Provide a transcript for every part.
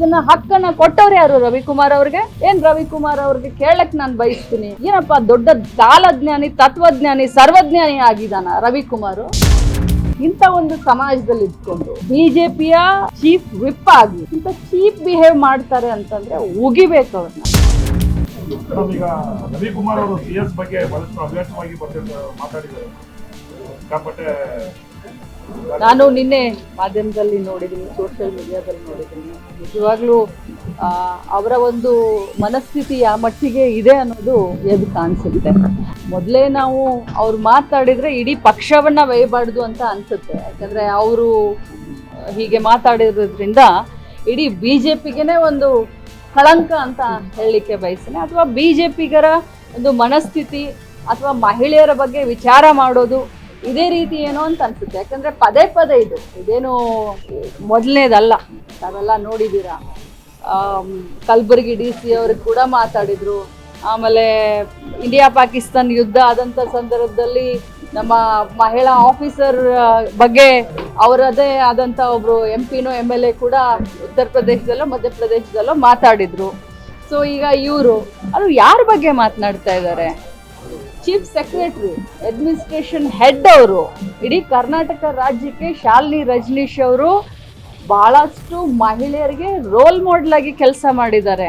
ಇದನ್ನ ಹಕ್ಕನ್ನ ಕೊಟ್ಟವ್ರು ಯಾರು? ರವಿಕುಮಾರ್ ಅವ್ರಿಗೆ? ಏನ್ ರವಿಕುಮಾರ್ ಅವ್ರಿಗೆ ಕೇಳಕ್ ನಾನು ಬಯಸ್ತೀನಿ. ಏನಪ್ಪ, ದೊಡ್ಡ ಕಾಲಜ್ಞಾನಿ ತತ್ವಜ್ಞಾನಿ, ಸರ್ವಜ್ಞಾನಿ ಆಗಿದಾನ ರವಿಕುಮಾರ್? ಇಂಥ ಒಂದು ಸಮಾಜದಲ್ಲಿ ಇದ್ಕೊಂಡು ಬಿಜೆಪಿಯ ಚೀಫ್ ವಿಪ್ ಆಗಿ ಇಂಥ ಚೀಪ್ ಬಿಹೇವ್ ಮಾಡ್ತಾರೆ ಅಂತಂದ್ರೆ ಉಗಿಬೇಕು ಅವ್ರನ್ನ. ರವಿಕುಮಾರ್ ಅವರು ಸಿ ಎಸ್ ಬಗ್ಗೆ ಬಹಳಷ್ಟು ಬರ್ತಿರ್ತಾರೆ ಮಾತಾಡಿದ್ದಾರೆ. ನಾನು ನಿನ್ನೆ ಮಾಧ್ಯಮದಲ್ಲಿ ನೋಡಿದ್ದೀನಿ ಸೋಷಿಯಲ್ ಮೀಡಿಯಾದಲ್ಲಿ ನೋಡಿದ್ದೀನಿ. ನಿಜವಾಗ್ಲೂ ಅವರ ಒಂದು ಮನಸ್ಥಿತಿ ಆ ಮಟ್ಟಿಗೆ ಇದೆ ಅನ್ನೋದು ಎದ್ದು ಕಾಣಿಸುತ್ತೆ. ಮೊದಲೇ ನಾವು ಅವ್ರು ಮಾತಾಡಿದರೆ ಇಡೀ ಪಕ್ಷವನ್ನು ವೈಬಾರ್ದು ಅಂತ ಅನಿಸುತ್ತೆ. ಯಾಕಂದರೆ ಅವರು ಹೀಗೆ ಮಾತಾಡಿರೋದ್ರಿಂದ ಇಡೀ ಬಿ ಜೆ ಪಿಗೇನೆ ಒಂದು ಕಳಂಕ ಅಂತ ಹೇಳಲಿಕ್ಕೆ ಬಯಸ್ತೇನೆ. ಅಥವಾ ಬಿ ಜೆ ಪಿಗರ ಒಂದು ಮನಸ್ಥಿತಿ ಅಥವಾ ಮಹಿಳೆಯರ ಬಗ್ಗೆ ವಿಚಾರ ಮಾಡೋದು ಇದೇ ರೀತಿ ಏನೋ ಅಂತ ಅನ್ಸುತ್ತೆ. ಯಾಕಂದ್ರೆ ಪದೇ ಪದೇ ಇದು. ಇದೇನು ಮೊದಲನೇದಲ್ಲ. ತಾವೆಲ್ಲ ನೋಡಿದ್ದೀರಾ. ಕಲಬುರಗಿ ಡಿ ಸಿ ಅವ್ರಿಗೆ ಕೂಡ ಮಾತಾಡಿದ್ರು. ಆಮೇಲೆ ಇಂಡಿಯಾ ಪಾಕಿಸ್ತಾನ್ ಯುದ್ಧ ಆದಂಥ ಸಂದರ್ಭದಲ್ಲಿ ನಮ್ಮ ಮಹಿಳಾ ಆಫೀಸರ್ ಬಗ್ಗೆ ಅವರದೇ ಆದಂಥ ಒಬ್ಬರು ಎಂ ಪಿನೋ ಎಂ ಎಲ್ ಎ ಕೂಡ ಉತ್ತರ ಪ್ರದೇಶದಲ್ಲೋ ಮಧ್ಯಪ್ರದೇಶದಲ್ಲೋ ಮಾತಾಡಿದ್ರು. ಸೊ ಈಗ ಇವರು, ಅದು ಯಾರ ಬಗ್ಗೆ ಮಾತನಾಡ್ತಾ ಇದ್ದಾರೆ ಚೀಫ್ ಸೆಕ್ರೆಟರಿ ಅಡ್ಮಿನಿಸ್ಟ್ರೇಷನ್ ಹೆಡ್ ಅವರು, ಇಡೀ ಕರ್ನಾಟಕ ರಾಜ್ಯಕ್ಕೆ ಶಾಲಿನಿ ರಜನೀಶ್ ಅವರು ಬಹಳಷ್ಟು ಮಹಿಳೆಯರಿಗೆ ರೋಲ್ ಮಾಡೆಲ್ ಆಗಿ ಕೆಲಸ ಮಾಡಿದ್ದಾರೆ.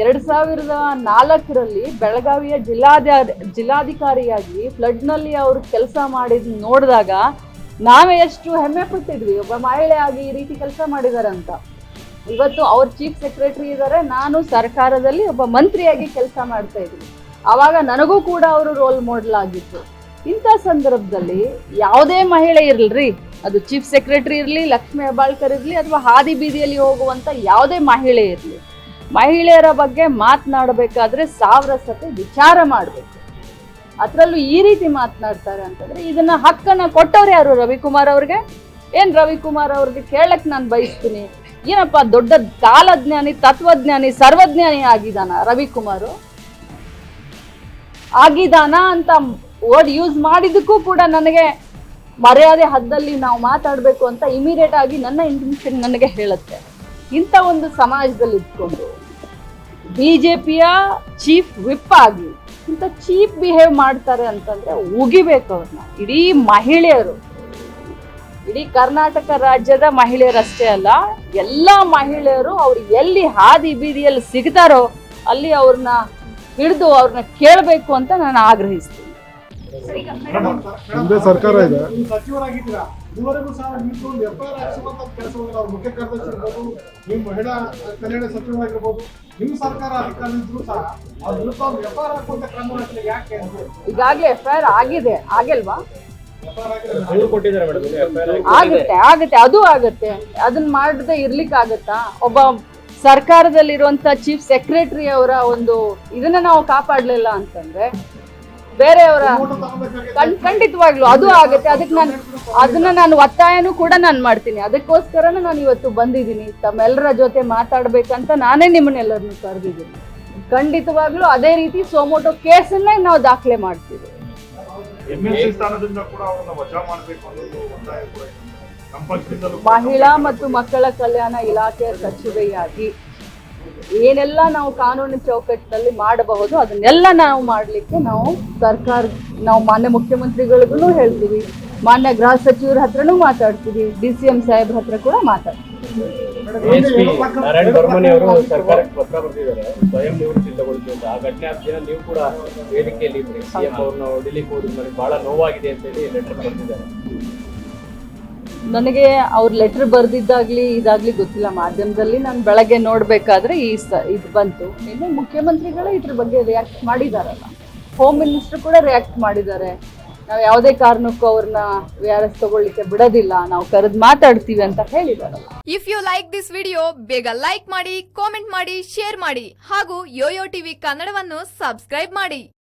ಎರಡು ಸಾವಿರದ ನಾಲ್ಕರಲ್ಲಿ ಬೆಳಗಾವಿಯ ಜಿಲ್ಲಾಧ ಜಿಲ್ಲಾಧಿಕಾರಿಯಾಗಿ ಫ್ಲಡ್ನಲ್ಲಿ ಅವರು ಕೆಲಸ ಮಾಡಿದ ನೋಡಿದಾಗ ನಾವೇ ಎಷ್ಟು ಹೆಮ್ಮೆ ಪಟ್ಟಿದ್ವಿ ಒಬ್ಬ ಮಹಿಳೆಯಾಗಿ ಈ ರೀತಿ ಕೆಲಸ ಮಾಡಿದ್ದಾರೆ ಅಂತ ಇವತ್ತು ಅವ್ರ ಚೀಫ್ ಸೆಕ್ರೆಟರಿ ಇದ್ದಾರೆ ನಾನು ಸರ್ಕಾರದಲ್ಲಿ ಒಬ್ಬ ಮಂತ್ರಿಯಾಗಿ ಕೆಲಸ ಮಾಡ್ತಾ ಇದ್ದೀನಿ. ಆವಾಗ ನನಗೂ ಕೂಡ ಅವರು ರೋಲ್ ಮಾಡಲ್ ಆಗಿತ್ತು. ಇಂಥ ಸಂದರ್ಭದಲ್ಲಿ ಯಾವುದೇ ಮಹಿಳೆ ಇರಲಿ ಅದು ಚೀಫ್ ಸೆಕ್ರೆಟರಿ ಇರಲಿ, ಲಕ್ಷ್ಮೀ ಹೆಬ್ಬಾಳ್ಕರ್ ಇರಲಿ, ಅಥವಾ ಹಾದಿ ಬೀದಿಯಲ್ಲಿ ಹೋಗುವಂಥ ಯಾವುದೇ ಮಹಿಳೆ ಇರಲಿ, ಮಹಿಳೆಯರ ಬಗ್ಗೆ ಮಾತನಾಡಬೇಕಾದ್ರೆ ಸಾವಿರ ಸತಿ ವಿಚಾರ ಮಾಡಬೇಕು. ಅದರಲ್ಲೂ ಈ ರೀತಿ ಮಾತನಾಡ್ತಾರೆ ಅಂತಂದರೆ ಇದನ್ನು ಹಕ್ಕನ್ನ ಕೊಟ್ಟವ್ರು ಯಾರು? ರವಿಕುಮಾರ್ ಅವ್ರಿಗೆ? ಏನು ರವಿಕುಮಾರ್ ಅವ್ರಿಗೆ ಕೇಳಕ್ಕೆ ನಾನು ಬಯಸ್ತೀನಿ. ಏನಪ್ಪ ದೊಡ್ಡ ಕಾಲಜ್ಞಾನಿ, ತತ್ವಜ್ಞಾನಿ, ಸರ್ವಜ್ಞಾನಿ ಆಗಿದ್ದಾನ ರವಿಕುಮಾರ್? ಆಗಿದಾನ ಅಂತ ವರ್ಡ್ ಯೂಸ್ ಮಾಡಿದ್ದಕ್ಕೂ ಕೂಡ ನನಗೆ ಮರ್ಯಾದೆ ಹದ್ದಲ್ಲಿ ನಾವು ಮಾತಾಡಬೇಕು ಅಂತ ಇಮಿಡಿಯೇಟ್ ಆಗಿ ನನ್ನ ಇಂಟೆನ್ಷನ್ ನನಗೆ ಹೇಳುತ್ತೆ. ಇಂಥ ಒಂದು ಸಮಾಜದಲ್ಲಿ ಇದ್ಕೊಂಡು ಬಿ ಜೆ ಪಿಯ ಚೀಫ್ ವಿಪ್ ಆಗಿ ಇಂಥ ಚೀಪ್ ಬಿಹೇವ್ ಮಾಡ್ತಾರೆ ಅಂತಂದ್ರೆ ಉಗಿಬೇಕು ಅವ್ರನ್ನ. ಇಡೀ ಮಹಿಳೆಯರು, ಇಡೀ ಕರ್ನಾಟಕ ರಾಜ್ಯದ ಮಹಿಳೆಯರಷ್ಟೇ ಅಲ್ಲ, ಎಲ್ಲ ಮಹಿಳೆಯರು ಅವ್ರು ಎಲ್ಲಿ ಹಾದಿ ಬೀದಿಯಲ್ಲಿ ಸಿಗ್ತಾರೋ ಅಲ್ಲಿ ಅವ್ರನ್ನ ಹಿಡಿದು ಅವ್ರನ್ನ ಕೇಳಬೇಕು ಅಂತ ನಾನು ಆಗ್ರಹಿಸ್ತೀನಿ. ಸರ್ಕಾರ ಇದೆ. ನೀವು ಸಚಿವರಾಗಿದ್ದೀರಾ? ಇದುವರೆಗೂ ಸಹ ನೀವು ಒಂದು ಎಫ್ ಐ ಆರ್ ಹಾಕ್ಸುವಂತ ಕೆಲಸವನ್ನು ಅವ್ರ ಮುಖ್ಯ ಕಾರ್ಯದರ್ಶಿ ಇರ್ಬೋದು ನೀವು ಮಹಿಳಾ ಕಲ್ಯಾಣ ಸಚಿವರಾಗಿರ್ಬೋದು ನಿಮ್ಮ ಸರ್ಕಾರ ಅಧಿಕಾರದಲ್ಲಿದ್ರು ಸಹ ಅವ್ರ ವಿರುದ್ಧ ಒಂದು ಎಫ್ ಐ ಆರ್ ಹಾಕುವಂತ ಕ್ರಮ ವಹಿಸಲಿಲ್ಲ. ಯಾಕೆ ಅಂತ ಈಗಾಗಲೇ ಎಫ್ ಐ ಆರ್ ಆಗಿದೆ. ಆಗಲ್ವಾ ಆಗುತ್ತೆ ಆಗುತ್ತೆ ಅದು ಆಗುತ್ತೆ. ಅದನ್ನ ಮಾಡದೆ ಇರ್ಲಿಕ್ಕೆ ಆಗತ್ತಾ ಒಬ್ಬ ಸರ್ಕಾರದಲ್ಲಿರುವಂತ ಚೀಫ್ ಸೆಕ್ರೆಟರಿ ಅವರ ಒಂದು ಇದನ್ನ ನಾವು ಕಾಪಾಡ್ಲಿಲ್ಲ ಅಂತಂದ್ರೆ ಬೇರೆಯವರ. ಖಂಡಿತವಾಗ್ಲು ಅದು ಆಗುತ್ತೆ. ಅದಕ್ಕೆ ನಾನು ಅದನ್ನ ನಾನು ಒತ್ತಾಯನೂ ಕೂಡ ನಾನು ಮಾಡ್ತೀನಿ. ಅದಕ್ಕೋಸ್ಕರನೇ ನಾನು ಇವತ್ತು ಬಂದಿದ್ದೀನಿ. ತಮ್ಮೆಲ್ಲರ ಜೊತೆ ಮಾತಾಡ್ಬೇಕಂತ ನಾನೇ ನಿಮ್ಮನ್ನೆಲ್ಲರನ್ನು ಕರೆದಿದ್ದೀನಿ. ಖಂಡಿತವಾಗ್ಲೂ ಅದೇ ರೀತಿ ಸೋಮೋಟೋ ಕೇಸನ್ನೇ ನಾವು ದಾಖಲೆ ಮಾಡ್ತೀವಿ. ಮಹಿಳಾ ಮತ್ತು ಮಕ್ಕಳ ಕಲ್ಯಾಣ ಇಲಾಖೆಯ ಸಚಿವೆಯಾಗಿ ಏನೆಲ್ಲ ನಾವು ಕಾನೂನು ಚೌಕಟ್ಟಿನಲ್ಲಿ ಮಾಡಬಹುದು ಅದನ್ನೆಲ್ಲ ನಾವು ಮಾಡಲಿಕ್ಕೆ ನಾವು ಸರ್ಕಾರ ನಾವು ಮಾನ್ಯ ಮುಖ್ಯಮಂತ್ರಿಗಳಿಗೂ ಹೇಳ್ತೀವಿ. ಮಾನ್ಯ ಗೃಹ ಸಚಿವರ ಹತ್ರನೂ ಮಾತಾಡ್ತೀವಿ ಡಿ ಸಿ ಎಂ ಸಾಹೇಬ್ರ ಹತ್ರ ಕೂಡ ಮಾತಾಡ್ತೀವಿ. ಎಸ್ ಪಿ ನಾರಾಯಣ ಬರ್ಮನಿ ಅವರು ಸರ್ಕಾರಕ್ಕೆ ಪತ್ರ ಬರೆದಿದ್ದಾರೆ. ಸ್ವಯಂ ನಿವೃತ್ತಿ ತಗೊಳ್ತೀವಿ ಆ ಘಟನೆ ಆದ ದಿನ ನೀವು ಕೂಡ ವೇದಿಕೆಯಲ್ಲಿ ಸಿಎಂ ಅವ್ರನ್ನ ಹೊಡಿಲಿಕ್ಕೆ ಹೋದ್ರು ಬಹಳ ನೋವಾಗಿದೆ ಅಂತ ಹೇಳಿ ಲೆಟರ್ ಬರೆದಿದ್ದಾರೆ. ನನಗೆ ಅವ್ರ ಲೆಟರ್ ಬರೆದಿದ್ದಾಗ್ಲಿ ಇದಾಗ್ಲಿ ಗೊತ್ತಿಲ್ಲ. ಮಾಧ್ಯಮದಲ್ಲಿ ನಾನು ಬೆಳಗ್ಗೆ ನೋಡಬೇಕಾದ್ರೆ ಈ ಸ ಇದು ಬಂತು. ನಿನ್ನೆ ಮುಖ್ಯಮಂತ್ರಿಗಳೇ ಇದ್ರ ಬಗ್ಗೆ ರಿಯಾಕ್ಟ್ ಮಾಡಿದಾರಲ್ಲ. ಹೋಮ್ ಮಿನಿಸ್ಟರ್ ಕೂಡ ರಿಯಾಕ್ಟ್ ಮಾಡಿದ್ದಾರೆ. ನಾವು ಯಾವುದೇ ಕಾರಣಕ್ಕೂ ಅವ್ರನ್ನ ವಿ ಆರ್ ಎಸ್ ತಗೊಳ್ಳಿಕ್ಕೆ ಬಿಡೋದಿಲ್ಲ. ನಾವು ಕರೆದು ಮಾತಾಡ್ತೀವಿ ಅಂತ ಹೇಳಿದಾರಲ್ಲ. If you like this video ಬೇಗ ಲೈಕ್ ಮಾಡಿ ಕಾಮೆಂಟ್ ಮಾಡಿ ಶೇರ್ ಮಾಡಿ. ಹಾಗೂ ಯೋಯೋ ಟಿವಿ ಕನ್ನಡವನ್ನು ಸಬ್ಸ್ಕ್ರೈಬ್ ಮಾಡಿ.